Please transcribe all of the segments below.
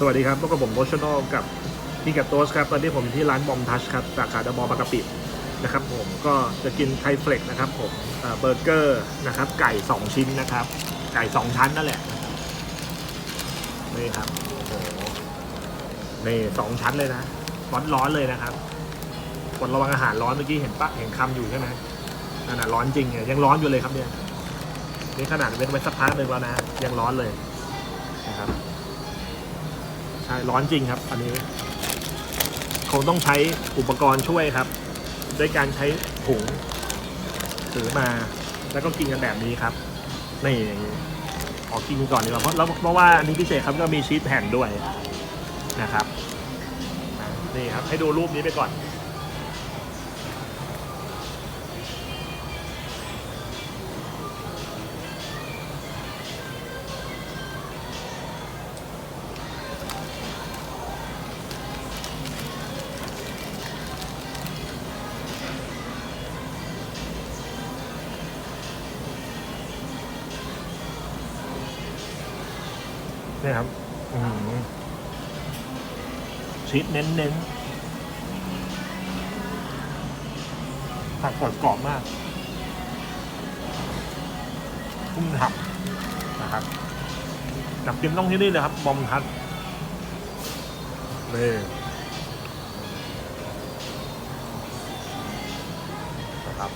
สวัสดีครับพบกับผมโรชโนกับพี่กับโตสครับ ตอนนี้ผมอยู่ที่ร้านบอมทัชครับ สาขาเดอะมอลล์บากะปินะครับผมก็จะกินไทเฟล็กนะครับผมเบอร์เกอร์นะครับ ไก่ 2 ชิ้นนะครับ ไก่ 2 ชั้นนั่นแหละ นี่ครับโอ้โหนี่สองชั้นเลยนะ ร้อนร้อนๆเลยนะครับกดระวังอาหารร้อนเมื่อกี้เห็นปะเห็นคำอยู่ใช่ไหมนั่นนะร้อนจริงเนี่ยยังร้อนอยู่เลยครับเนี่ย นี่ขนาดเว้นไว้สักพักหนึ่งแล้วนะ ยังร้อนเลยนะครับ ใช่ร้อนจริงครับ อันนี้คงต้องใช้อุปกรณ์ช่วยครับด้วยการใช้ถุงถือมาแล้วก็กินกันแบบนี้ครับนี่ขอกินก่อนดีกว่าเพราะแล้วเพราะว่าอันนี้พิเศษครับก็มีชีสแผ่นด้วยนะครับนี่ครับ ให้ดูรูปนี้ไปก่อน นี่ครับอื้อหือชีสเน้นๆผักกรอบกรอบมากพุ่มหับนะครับจับกินต้องที่นี่เลยครับ บอมทัดนี่นะครับ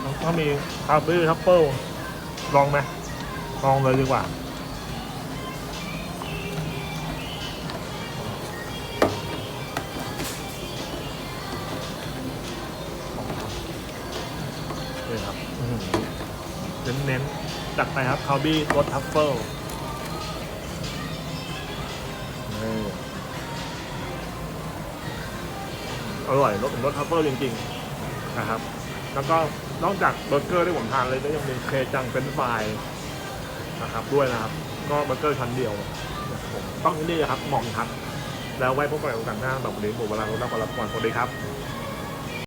แล้วก็มีคาร์บี้ทัฟเฟิลลองไหมลองเลยดีกว่า เลยครับเน้นเน้นๆจัดไปครับคาร์บี้รสทัฟเฟิลนี่อร่อยรสรสทัฟเฟิลจริงๆนะครับ แล้วก็นอกจากเบอร์เกอร์ที่ผมทานเลยก็ยังมีเคจังเป็นฟรายนะครับด้วยนะครับ ก็เบอร์เกอร์ชั้นเดียวนะครับผมต้องที่นี่ครับหมองครับแล้วไว้พบกันใหม่โอกาสหน้าแบบวันนี้หมดเวลาแล้วลาไปแล้วก่อนสวัสดีครับ